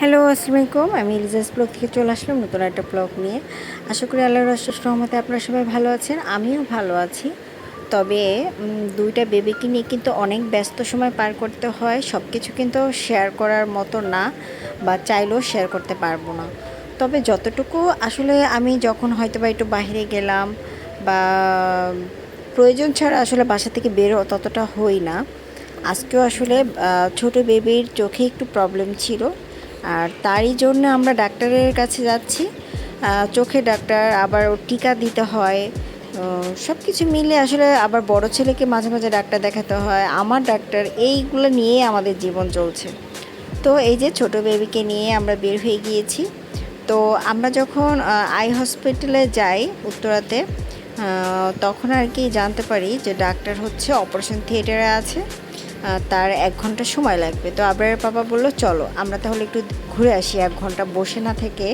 Hello আসসালামু আলাইকুম আমি ইলিজাস ব্লগ থেকে চলে আসলাম নতুন একটা ব্লগ নিয়ে। আশা করি আল্লাহর আশ্বাস রহমতে আপনারা সবাই ভালো আছেন, আমিও ভালো আছি। তবে দুইটা বেবিকে নিয়ে কিন্তু অনেক ব্যস্ত সময় পার করতে হয়। সব কিছু কিন্তু শেয়ার করার মতো না বা চাইলেও শেয়ার করতে পারব না। তবে যতটুকু আসলে আমি যখন হয়তো বা একটু বাইরে গেলাম বা প্রয়োজন ছাড়া আসলে বাসা থেকে বেরো ততটা হই না। আজকেও আসলে ছোট বেবির চোখে একটু প্রবলেম ছিল। আর তারই জন্য আমরা ডাক্তারের কাছে যাচ্ছি। চোখে ডাক্তার, আবার টিকা দিতে হয়। সব কিছু মিলে আসলে আবার বড় ছেলেকে মাঝে মাঝে ডাক্তার দেখাতে হয়। আমার ডাক্তার এইগুলো নিয়ে আমাদের জীবন চলছে। তো এই যে ছোট বেবিকে নিয়ে আমরা বের হয়ে গিয়েছি। তো আমরা যখন আই হসপিটালে যাই উত্তরাতে তখন আর কি জানতে পারি যে ডাক্তার হচ্ছে অপারেশন থিয়েটারে আছে। তার এক ঘণ্টা সময় লাগবে। তো আবরারের বাবা বলল, চলো, আমরা তাহলে একটু ঘুরে আসি, এক ঘণ্টা বসে না থেকে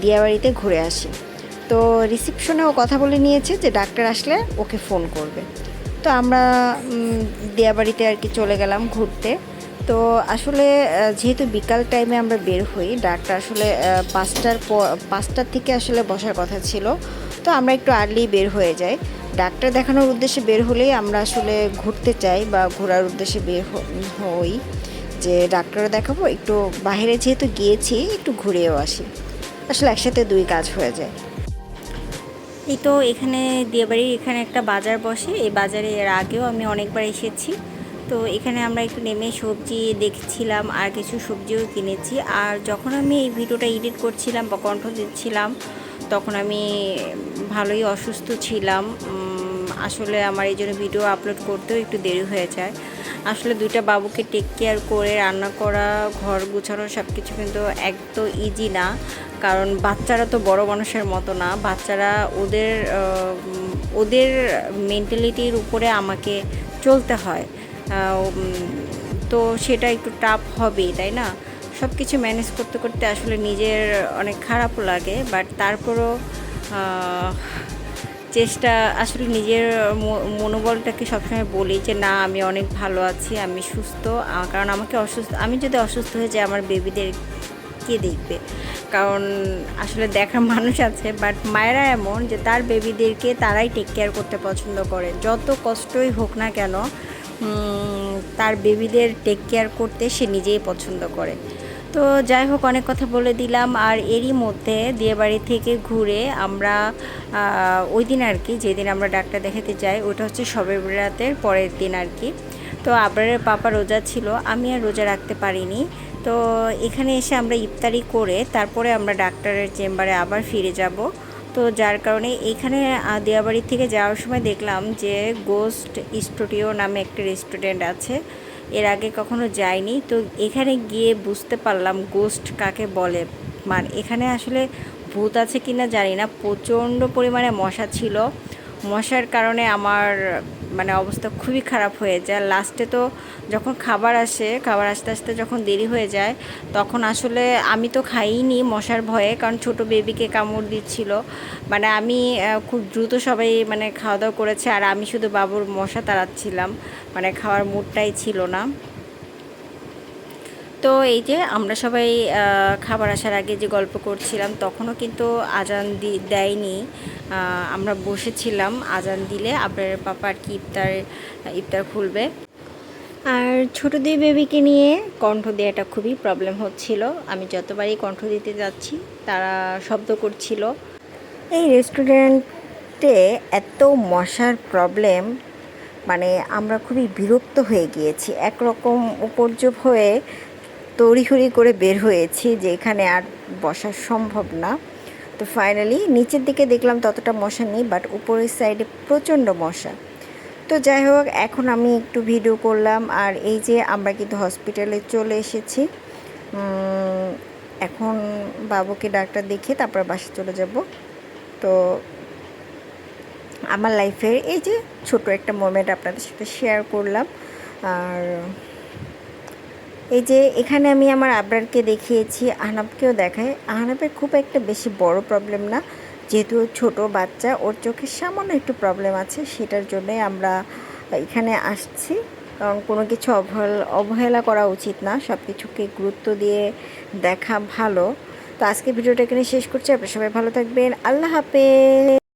দিয়াবাড়িতে ঘুরে আসি। তো রিসিপশনেও কথা বলে নিয়েছে যে ডাক্তার আসলে ওকে ফোন করবে। তো আমরা দিয়াবাড়িতে আর কি চলে গেলাম ঘুরতে। তো আসলে যেহেতু বিকাল টাইমে আমরা বের হই, ডাক্তার আসলে পাঁচটার পর, পাঁচটার থেকে আসলে বসার কথা ছিল। তো আমরা একটু আর্লি বের হয়ে যাই। ডাক্তার দেখানোর উদ্দেশ্যে বের হলেই আমরা আসলে ঘুরতে চাই বা ঘোরার উদ্দেশ্যে বের হই যে ডাক্তার দেখাবো, একটু বাইরে যেহেতু গিয়েছি, একটু ঘুরেও আসি। আসলে একসাথে দুই কাজ হয়ে যায়। এই তো এখানে দিয়াবাড়ির এখানে একটা বাজার বসে, এই বাজারে এর আগেও আমি অনেকবার এসেছি। তো এখানে আমরা একটু নেমে সবজি দেখছিলাম আর কিছু সবজিও কিনেছি। আর যখন আমি এই ভিডিওটা এডিট করছিলাম বা কণ্ঠ দিচ্ছিলাম তখন আমি ভালোই অসুস্থ ছিলাম। আসলে আমার এই জন্য ভিডিও আপলোড করতেও একটু দেরি হয়ে যায়। আসলে দুইটা বাবুকে টেক কেয়ার করে রান্না করা, ঘর গুছানো সব কিছু কিন্তু এক তো ইজি না। কারণ বাচ্চারা তো বড় মানুষের মতো না। বাচ্চারা ওদের ওদের মেন্টালিটির উপরে আমাকে চলতে হয়। তো সেটা একটু টাফ হবেই, তাই না? সব কিছু ম্যানেজ করতে করতে আসলে নিজের অনেক খারাপও লাগে বাট তারপরও চেষ্টা আসলে নিজের মনোবলটাকে সবসময় বলি যে, না, আমি অনেক ভালো আছি, আমি সুস্থ। কারণ আমাকে অসুস্থ, আমি যদি অসুস্থ হয়ে যাই, আমার বেবিদের কে দেখবে। কারণ আসলে দেখার মানুষ আছে বাট মায়েরা এমন যে, তার বেবিদেরকে তারাই টেক কেয়ার করতে পছন্দ করে। যত কষ্টই হোক না কেন তার বেবিদের টেক কেয়ার করতে সে নিজেই পছন্দ করে। তো যাই হোক, অনেক কথা বলে দিলাম। আর এরই মধ্যে বিয়েবাড়ি থেকে ঘুরে আমরা ওই দিন আর কি, যেদিন আমরা ডাক্তার দেখাতে যাই, ওটা হচ্ছে সবে রাতের পরের দিন আর কি। তো আবরারের পাপা রোজা ছিল, আমি আর রোজা রাখতে পারিনি। তো এখানে এসে আমরা ইফতারি করে তারপরে আমরা ডাক্তারের চেম্বারে আবার ফিরে যাব। তো যার কারণে এখানে দিয়াবাড়ি থেকে যাওয়ার সময় দেখলাম যে গোস্ট স্টুডিও নামে একটা রেস্টুরেন্ট আছে। এর আগে কখনো যাইনি। তো এখানে গিয়ে বুঝতে পারলাম গোস্ট কাকে বলে। মানে এখানে আসলে ভূত আছে কি না জানি না। প্রচণ্ড পরিমাণে মশা ছিল। মশার কারণে আমার মানে অবস্থা খুবই খারাপ হয়ে যায়। লাস্টে তো যখন খাবার আসে, খাবার আসতে আসতে যখন দেরি হয়ে যায়, তখন আসলে আমি তো খাইনি মশার ভয়ে, কারণ ছোট বেবিকে কামড় দিচ্ছিল। মানে আমি খুব দ্রুত সবাই মানে খাওয়া দাওয়া করেছে, আর আমি শুধু বাবুর মশা তাড়াচ্ছিলাম। মানে খাওয়ার মুডটাই ছিল না। তো এই যে আমরা সবাই খাবার আসার আগে যে গল্প করছিলাম, তখনও কিন্তু আজান দি, দেয়নি। আমরা বসেছিলাম আজান দিলে আপনার পাপার কি ইফতার ইফতার খুলবে। আর ছোটো দুই বেবিকে নিয়ে কণ্ঠ দেওয়াটা খুবই প্রবলেম হচ্ছিল। আমি যতবারই কণ্ঠ দিতে যাচ্ছি, তারা শব্দ করছিল। এই রেস্টুরেন্টে এত মশার প্রবলেম মানে আমরা খুবই বিরক্ত হয়ে গিয়েছি। একরকম উপর্যব হয়ে তড়িঘড়ি করে বের হয়েছি যে এখানে আর বসা সম্ভব না। তো ফাইনালি নিচের দিকে দেখলাম ততটা মশা নেই বাট উপরের সাইডে প্রচণ্ড মশা। তো যাই হোক, এখন আমি একটু ভিডিও করলাম, আর এই যে আমরা কিন্তু হসপিটালে চলে এসেছি। এখন বাবুকে ডাক্তার দেখিয়ে তারপর বাসে চলে যাব। তো আমার লাইফের এই যে ছোট একটা মোমেন্ট আপনাদের সাথে শেয়ার করলাম, আর এই যে এখানে আমি আমার আবরারকে দেখিয়েছি, আহনাবকেও দেখাই। আহনাবের খুব একটা বেশি বড় প্রবলেম না। যেহেতু ছোট বাচ্চা, ওর চোখে সামান্য একটু প্রবলেম আছে, সেটার জন্যে আমরা এখানে আসছি। কারণ কোনো কিছু অবহেলা অবহেলা করা উচিত না সব কিছুকে গুরুত্ব দিয়ে দেখা ভালো। তো আজকে ভিডিওটা এখানে শেষ করছি। আপনারা সবাই ভালো থাকবেন। আল্লাহ হাফেজ!